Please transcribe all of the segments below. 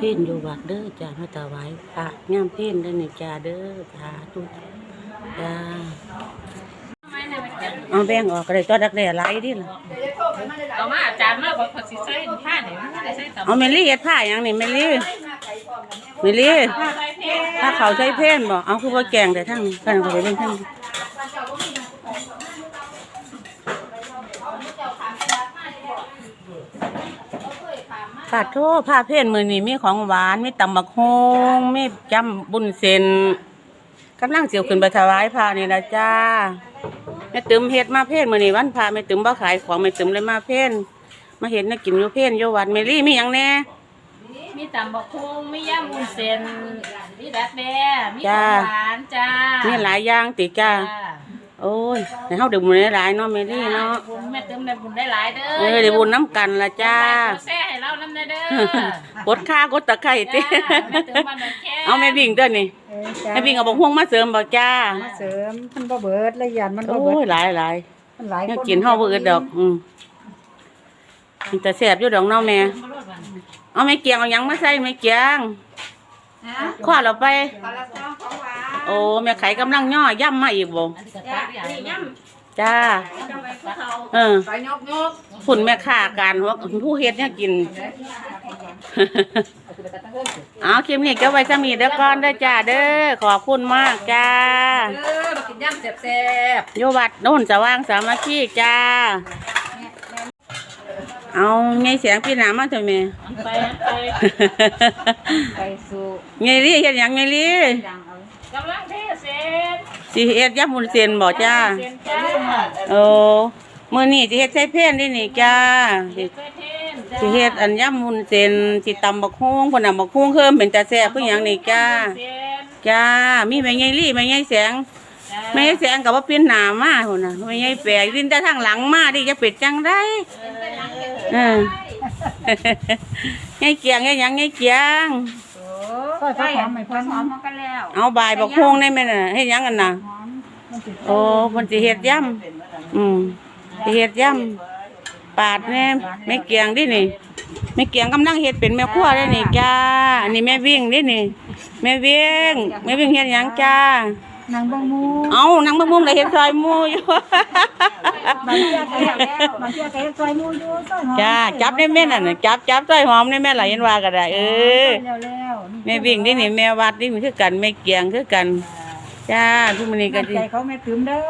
เพ่นอยู่วัดเด้อจ้ามาถวายพระงามเพ่นเด้อนี่จ้าเด้อสาธุจ้าเอาแบ่งออกก็ได้ตัวดักแด่หลายดิล่ะเอามาอาจารย์มาบอกเขาสิใส่ผ้าเนี่ยมันไม่ได้ใส่ต่ำเอาเมลี่เฮ็ดผ้าหยังนี่เมลี่เมลี่ผ้าเขาใช้เพ่นบ่เอาคือว่าแกงแต่ทั้งนี้กันเขาไปเบิ่งทั้งนี้ ปาดโทผ้าเพ่นมือนี่มีของหวาน มีตำบักฮงมีจำบุญเซนกำลังเสียวขึ้นไปถวายพระนี่ละจ้าแม่ตึมเฮ็ดมาเพ่นมือนี่วันพระแม่ตึมบ่ขายของแม่ตึมเลยมาเพ่นมาเห็นน่ะกินอยู่เพ่นอยู่วัดเมลี่มีหยังแหน่มีตำบักคุ้งมีย่างมุนเซนมีดัดแด้มีขจ้าองหวานจ้ามีมีหลายอย่างติจ้า โอ้ยให้เฮาได้บุญหลายๆเนาะเมลี่เนาะบุญแม่เติมได้บุญได้หลายเด้อเออได้บุญน้ำกันละจ้าขอแซ่ให้เราน้ำได้เด้อกดค่ากดตะไคร้ติจ้าแม่เติมบ้านดอนแค่เอาแม่วิ่งเด้อนี่เออจ้าแม่วิ่งเอาบกฮวงมาเสริมบ่จ้ามาเสริมมันบ่เบิดละยันมันบ่โอ้เบิดยหลายหลายมันหลายเนี่ยคนกินเฮาบ่อึดดอกอืมมันจะแซ่บอยู่ดอกเนาะแม่เอาแม่เกียงเอาหยังมาใส่แม่เกียงข้อเราไป โอ้แม่ไขกำลังย่อย่ำมาอีกบ่อันนี้ก็ตักอย่างจ้าเออไปยกยกฝุ่นแม่ค้าการว่าผู้เฮ็ดเนี่ยกิน เอาคลิปนี้ก็ไว้จะมีเด้อก่อนเด้อจ้าเด้อขอบคุณมากจ้า เออมากินย่ำแซ่บโยวัดโน่นสว่างสามัคคีจ้า เอาไงเสียงพี่หนามาเถอะแม่ๆอันไปอันไป ไปสู่ไงลี่เฮ็ดหยังไงลี่ ดังเอา กำลังเทเส้นสิเฮ็ดยับมุนเซียนบ่จ้า เส้นจ้าโอ้มื้อนี้สิเฮ็ดใส่เพ่นนี่นี่จ้าสิเส้นเทนจ้าสิเฮ็ดอันยับมุนเซียนสิตำบักฮุ้งเพิ่นน่ะบักฮุ้งเคิมเป็นตาแซ่บคือหยังนี่จ้า เส้นจ้า มีแม่ไงลี่แม่ไงแสง จ้าแม่แสงกับว่าเปลี่ยนหน้ามาพุ่นน่ะแม่ไงแปลกดินแต่ทางหลังมาดิจะเป็ดจังได้เออไงเกียงไงหยังไงเกียง ซอยผักหอมไม่พอหอมกันแล้วเอาบายบักฮวงได้ไหมน่ะเฮ็ดหยังกันน่ะ หอมมันสิโอ้เพิ่นสิเฮ็ดยำอืมสิเฮ็ดยำปาดแน่แม่เกียงดินี่แม่เกียงกำลังเฮ็ดเป็นแม่ครัวได้นี่จ้า อันนี้แม่วิ่งดินี่แม่วิ่งแม่วิ่งเฮ็ดหยังจ้า นางเบางหมูเอานางบ่มุมได้เฮ็ดซอยหมู่อยู่ บางเที่ยก็แล้วบางเที่ยก็เฮ็ดซอยหมูอยู่ซอยหอมจ้าจับได้แม่นั่นน่ะจับจับซอยหอมได้แม่ล่ะเห็นว่าก็ได้เออแล้วแล้วนี่แม่วิ่งดินี่แม่วัดดิมันคือกันแม่เกียงคือกันจ้าทุกมื้อนี้ก็น้ำสิใจเขาแม่ถึมเด้อ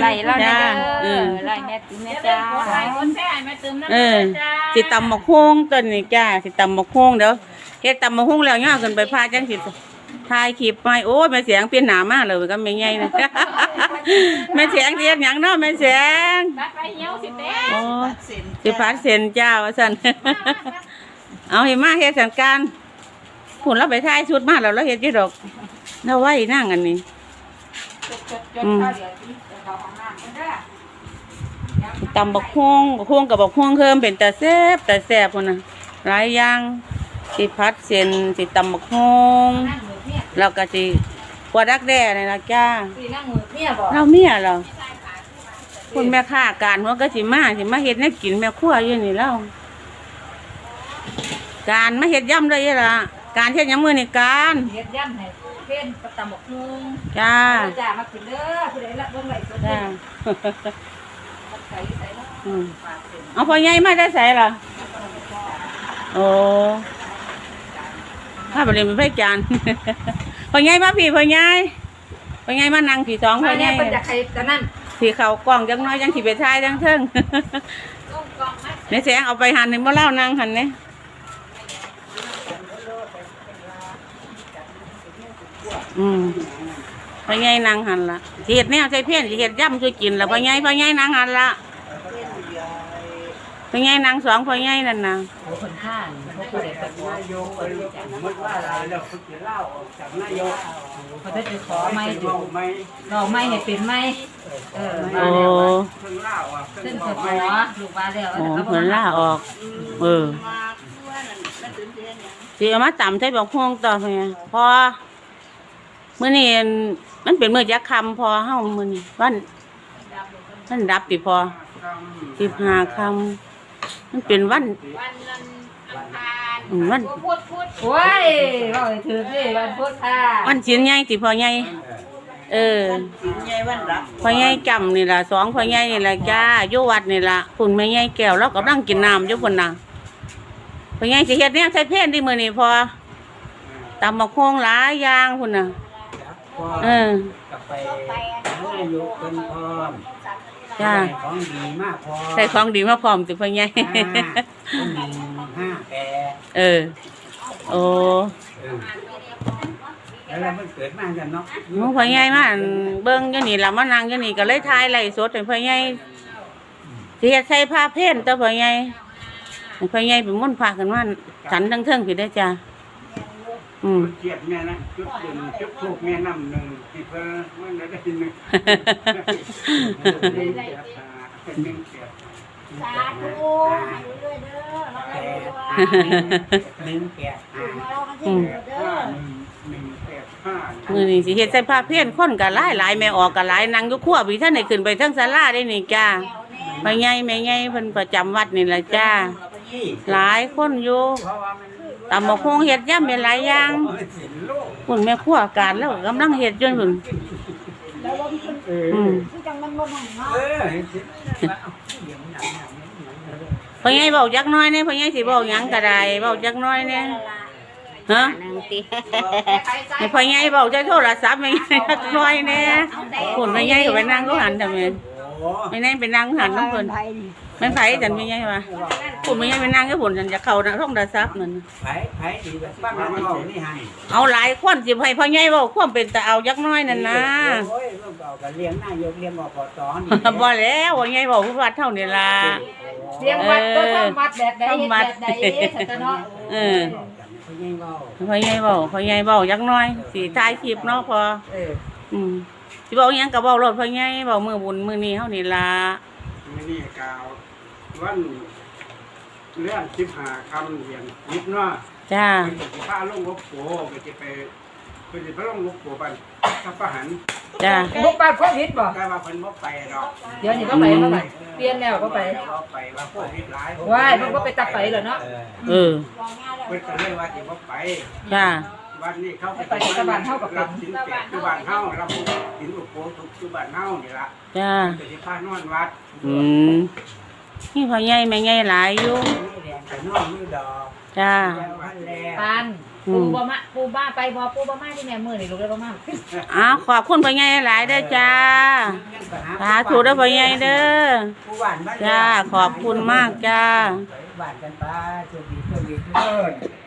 ไหลเราจ้าเด้เอออไหลแม่ตุ้มแม่จ้าไหลคนแท้แม่ตุ้มน้ำเออจ้าสิตำบักฮวงต้นนี่จ้าสิตำบักฮวงเดี๋ยวเฮ็ดตำบักฮวงแล้วย่อขึ้นไปพาจังสิ ถ่ายคลิปไปโอ้ยแม่เสียงเปลี่ยนหนามากเลยก็แม่ใหญ่นะแม่เสียงสิเฮ็ดหยังเนาะแม่เสียงตัดไปเหี่ยวสิเต้โอ้สิพัดเส้นจ้าว่าซั่นเอาให้มาเฮ็ดสันการพุ่นเราไปถ่ายชุดมาแล้วเราเฮ็ดยู่ดอกเราไว้นั่งอันนี้ตำบักฮวงบักฮวงกับบักฮวงเคิมเป็นตาแซ่บตาแซ่บพุ่นน่ะหลายอย่างสิพัดเส้นสิตำบักฮวง แล้วก็สิปวดดักแด้นี่ล่ะจ้าสีนั่งมือเมียบอกเราเมียเราคุณแม่ค้าการหัวก็สิมาสิมาเฮ็ดให้กินแม่ครัวอยู่นี่แล้วการมาเฮ็ดย่ำเลยล่ะการเฮ็ดหยังมื้อนี่การเฮ็ดย่ำให้เพ่นประตำบักนุงจ้าจ้ามากินเด้อผู้ใดละเบิ่งไหลสดจ้าใส่ใส่เนาะอืมเอาพ่อใหญ่มาได้ใส่ล่ะโอ้ข้าไปเรียนเป็นไผจาน พ่อใหญ่มาพี่พ่อใหญ่พ่อใหญ่มานั่งพี่สองพ่อใหญ่เพิ่นจะใครกันนั่นพี่เขากล้องจังน้อยจังสิไปถ่ายจังเทิงก้มกองให้ในแสงเอาไปหันในบ่เล่านางหันเนี่ยอืมพ่อใหญ่นางหันละสิเฮ็ดแนวใส่เพี้ยนสิเฮ็ดย่ำช่วยกินละพ่อใหญ่พ่อใหญ่นางหันละ พ่อใหญ่นางสองพ่อใหญ่นั่นน่ะโอ้คนข้างเขาผู้ใดแบบว่านายกมันว่าอะไรแล้วเขาจะเล่าออกจากนายกเขาจะขอไม่เล่าไม่ดอกไม้ให้เป็นไม้เออโอ้เพิ่งเล่าอะเพิ่ซึ่งงบขออกขไม่อลูกว่าแล้วโหเหมือนล่าออก เออสิเอามาต่ำใส่บอกพวงต่อไปไงพอมื้อนี้มันเป็นมื้อยักษ์คำพอเฮามื้อนี้วันมันดับติพอสิบห้าคำ มันเป็นวัน วันนั้นอังคารอืมวันพูดพูดโอ้ยว่าให้ถือสิวันพุธค่ะวันชิ้นใหญ่ติพ่อใหญ่เออกินใหญ่วันรับพ่อใหญ่จำนี่ล่ะสองพ่อใหญ่นี่ล่ะจ้าอยู่วัดนี่ล่ะคุณแม่ใหญ่แก้วแล้วก็นั่งกินน้ำอยู่พุ่นน่ะพ่อใหญ่สิเฮ็ดแนวใช้เพลนที่มื้อนี้พอตำบักโคงหลายอย่างพุ่นน่ะ พ่อเออ กลับไปหานายกเป็นพร้อม จ้า ได้ของดีมากพอใส่ของดีมาพร้อมติพ่อใหญ่ห้าหนึ่งห้าแปดเออ โอ้เออแล้วเรามันเกิดมากันเนาะหมูพ่อใหญ่มาอั่นเบิ่งอยู่นี่ล่ะมานั่งอยู่นี่ก็เลยถ่ายไลฟ์สดให้พ่อใหญ่สิเฮ็ดใส่ผ้าเพ่นตัวพ่อใหญ่ให้พ่อใหญ่เป็นมนต์พากันมาฉันทั้งเทิงพี่ได้อจ้า อืมเจียบแม่นะจุดหนึ่งจุดทูกแม่น้ำหนึ่งที่เพิ่นมันได้หนึ่งหนึ่งเสียบหาเป็นหนึ่งเสียบสาธุให้เรื่อยๆเด้อเราแปได้ดด้วยหนึ่งแปดห้าเรากันที่แปดเด้ห้าอหนึ่งหนึ่งแปดห้ามือนี่สิเฮ็ดใส่ผ้าเพี้ยนคนก็หลายหลายแม่ออกก็หลายนั่งอยู่ครัวพี่ท่านได้ขึ้นไปทั้งศาลาได้นี่จ้าพ่อใหญ่แม่ใหญ่เพิ่นประจำวัดนี่ล่ะจ้า หลายคนอยู่เพราะว่ามัน ตำบักคงเฮ็ดย่ำเป็นหลายอย่างสินโลกพุ่นแม่ครัวการแล้วกำลังเฮ็ดจนพุ่นแล้วว่าพี่เออืมคือจังมันบ่หันเนาะเออเห็นสิเดี๋ยวมันหนักหนักหนักพ่อใหญ่เว้าจักหน้อยแหน่พ่อใหญ่สิเว้าหยังก็ได้เว้าจักหน้อยแหน่ฮะให้พ่อใหญ่เว้าใจโทรศัพท์แม่ใหญ่จักหน้อยแหน่พุ่นแม่ใหญ่ก็ไปนั่งก็หันทำไม โอ้แม่ใหญ่ไปนั่งหันน้ำเพิ่นไผนี่แม่นไผจันแม่ใหญ่ว่าพุ่นแม่ใหญ่ไปนั่งก็พุ่นจันจะเข้าทางโทรศัพท์นั่นไผ่ไผ่ดีแบบบ้านมันเอานี่ให้เอาหลายคนสิให้พ่อใหญ่เว้าความเป็นแต่เอาจักหน้อยนั่นนะโอ้ยลูกเอากันเลี้ยงนายกเลี้ยงอบตนี่บ่แล้วพ่อใหญ่เว้าผู้วัดเท่านี้ล่ะเลี้ยงวัดก็ทำวัดแบบใดเฮ็ดแบบใดเฮ็ดซะเนาะเออเขาใหญ่เบาพ่อใหญ่เว้าพ่อใหญ่เว้าจักหน้อยสิถ่ายคลิปเนาะพอเอออืม สิเว้าหยังก็เว้ารถพ่อใหญ่เว้ามื้อบุญมื้อนี้เฮานี่ล่ะไม่นี่กาววันเรื่องสิบห้าคำเรียนนิดเนาะจ้าเป็นสิพาลงวบโผก็จะไปเป็นสิพาลงวบโผบันถ้าประหันจ้าบุกบ้านโควิดบ่ก็ว่าเพิ่นบ่ไปดอกเดี๋ยวนี้บ่ไปบ่ไปเปลี่ยนแล้วบ่ไปบ่ไปว่าโควิดหลายว้ายมันบ่ไปตักไปเหรอเนาะเออเพิ่นก็เลยว่าสิบ่ไปจ้า วันนี้เขาไปรับสินเปียกอยู่บ้านเฮารับสินอุปโภคอยู่บ้านเฮานี่ล่ะจ้าก็สิพานอนวัดอืมนี่พ่อใหญ่แม่ใหญ่หลายอยู่นี่แดงไปนอนมือดอกจ้าแล้ววันแลปานปูบ่มาปูบ้าไปบ่ปูบ่มาที่แม่มื้อนี่ลูกได้บ่มาอ้าวขอบคุณพ่อใหญ่หลายเด้อจ้าสาธุเด้อพ่อใหญ่เด้อผู้บ้านบ้านจ้าขอบคุณมากจ้าบ้านกันไปโชคดีโชคดีทุกคน